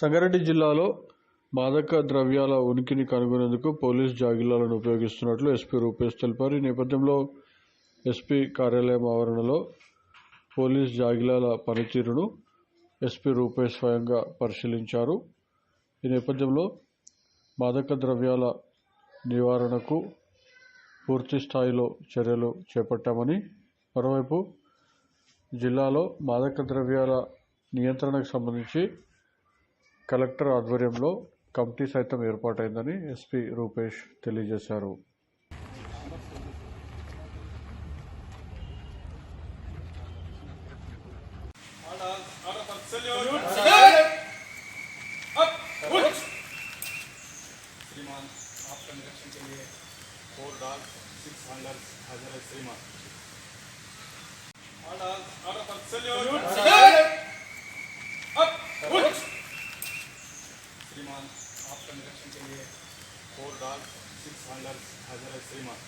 సంగారెడ్డి జిల్లాలో మాదక ద్రవ్యాల ఉనికిని కనుగొనేందుకు పోలీస్ జాగిలాలను ఉపయోగిస్తున్నట్లు ఎస్పీ రూపేష్ తెలిపారు. ఈ నేపథ్యంలో ఎస్పీ కార్యాలయం ఆవరణలో పోలీస్ జాగిలాల పనితీరును ఎస్పీ రూపేష్ స్వయంగా పరిశీలించారు. ఈ నేపథ్యంలో మాదక ద్రవ్యాల నివారణకు పూర్తి స్థాయిలో చర్యలు చేపట్టామని మరోవైపు జిల్లాలో మాదక ద్రవ్యాల నియంత్రణకు సంబంధించి కలెక్టర్ ఆధ్వర్యంలో కమిటీ సైతం ఏర్పాటైందని ఎస్పీ రూపేష్ తెలియజేశారు श्रीमान आपका निरीक्षण के लिए फोर डॉग सिक्स हंड्रेड हाजिर है श्रीमान ऑर्डर ऑर्डर पर सैल्यूट श्रीमान आपका निरीक्षण के लिए फोर डाल सिक्स हंड्रेड हज़ार श्रीमान।